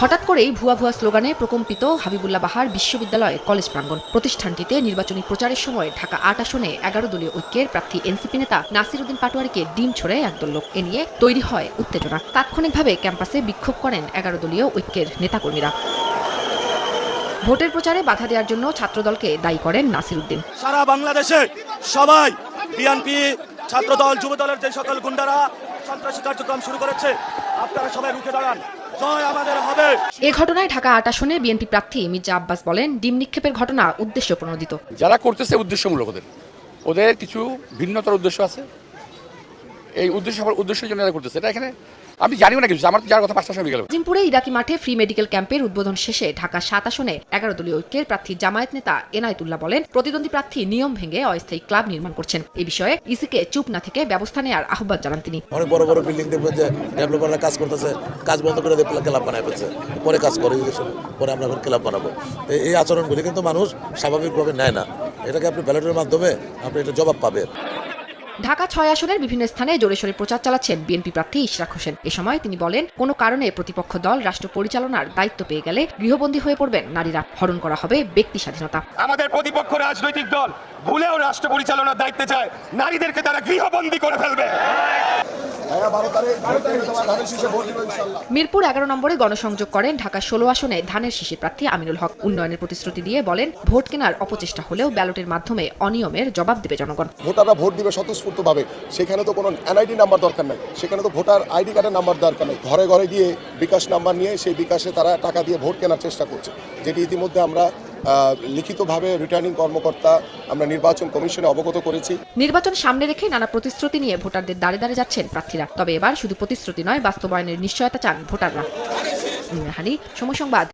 হঠাৎ করেই ভুয়া ভুয়া স্লোগানে প্রকম্পিত হাবিবুল্লাহ বাহার বিশ্ববিদ্যালয় কলেজ প্রাঙ্গণ প্রতিষ্ঠানটিতে নির্বাচনী প্রচারের সময় ঢাকা আট আসনে এগারো দলীয় ঐক্যের প্রার্থী এনসিপি নেতা নাসির উদ্দিন পাটোয়ারিকে ডিম ছড়ে একদল লোক এ নিয়ে তৈরি হয় উত্তেজনা। তাৎক্ষণিকভাবে ক্যাম্পাসে বিক্ষোভ করেন এগারো দলীয় ঐক্যের নেতাকর্মীরা। ভোটের প্রচারে বাধা দেওয়ার জন্য ছাত্রদলকে দায়ী করেন নাসির উদ্দিন সারা বাংলাদেশে সবাই বিএনপি, ছাত্রদল, যুবদলের যে সকল গুন্ডারা সন্ত্রাসী কার্যক্রম শুরু করেছে, আপনারা সবাই রুখে দাঁড়ান। জয় আমাদের হবে। এ ঘটনায় ঢাকা আট আসনে বিএনপি প্রার্থী মির্জা আব্বাস বলেন ডিম নিক্ষেপের ঘটনা উদ্দেশ্য প্রণোদিত। যারা করতেছে উদ্দেশ্যমূলক ওদের। ওদের কিছু ভিন্নতর উদ্দেশ্য আছে। এই উদ্দেশ্য উদ্দেশ্যের জন্য এরা করতেছে। এটা এখানে আমি জানিও না কিছু আমার তো যার কথা পাঁচটার সময় বিকেল আজিমপুরে ইরাকি মাঠে ফ্রি মেডিকেল ক্যাম্পের উদ্বোধন শেষে ঢাকা সাত আসনে এগারো দলীয় ঐক্যের প্রার্থী জামায়াত নেতা এনায়েতুল্লাহ বলেন প্রতিদ্বন্দ্বী প্রার্থী নিয়ম ভেঙে অস্থায়ী ক্লাব নির্মাণ করছেন। এই বিষয়ে ইসিকে চুপ না থেকে ব্যবস্থা নেওয়ার আহ্বান জানান তিনি। অনেক বড় বড় বিল্ডিং দেখবেন যে ডেভেলপাররা কাজ করতেছে কাজ বন্ধ করে দিয়ে ক্লাব বানায় ফেলছে। পরে কাজ করে পরে আমরা এখন ক্লাব বানাবো। তো এই আচরণগুলি কিন্তু মানুষ স্বাভাবিকভাবে নেয় না। এটাকে আপনি ব্যালটের মাধ্যমে আপনি এটা জবাব পাবেন। ঢাকা ছয় আসনের বিভিন্ন স্থানে জোরে সোরে প্রচার চালাচ্ছেন বিএনপি প্রার্থী ইশরাক হোসেন। এ সময় তিনি বলেন, কোনো কারণে প্রতিপক্ষ দল রাষ্ট্র পরিচালনার দায়িত্ব পেয়ে গেলে গৃহবন্দী হয়ে পড়বেন। নারীরা হরণ করা হবে ব্যক্তি স্বাধীনতা। আমাদের প্রতিপক্ষ রাজনৈতিক দল ভুলেও রাষ্ট্র পরিচালনার দায়িত্বে চায়। নারীদেরকে তারা গৃহবন্দী করে ফেলবে। মিরপুর এগারো নম্বরে গণসংযোগ করেন ঢাকা ষোলো আসনে ধানের শীষের প্রার্থী আমিনুল হক। উন্নয়নের প্রতিশ্রুতি দিয়ে বলেন ভোট কেনার অপচেষ্টা হলেও ব্যালটের মাধ্যমে অনিয়মের জবাব দেবে জনগণ। ভোটাররা ভোট দিবে স্বতঃস্ফূর্তভাবে। সেখানে তো কোনো এনআইডি নাম্বার দরকার নাই। সেখানে তো ভোটার আইডি কার্ডের নাম্বার দরকার নেই। ঘরে ঘরে গিয়ে বিকাশ নাম্বার নিয়ে সেই বিকাশে তারা টাকা দিয়ে ভোট কেনার চেষ্টা করছে। যেটি ইতিমধ্যে আমরা লিখিতভাবে রিটার্নিং কর্মকর্তা আমরা নির্বাচন কমিশনে অবগত করেছি। নির্বাচন সামনে রেখে নানা প্রতিশ্রুতি নিয়ে ভোটারদের দাঁড়ে দাঁড়ে যাচ্ছেন প্রার্থীরা। তবে এবার শুধু প্রতিশ্রুতি নয়, বাস্তবায়নের নিশ্চয়তা চান ভোটাররা। হানি সময় সংবাদ।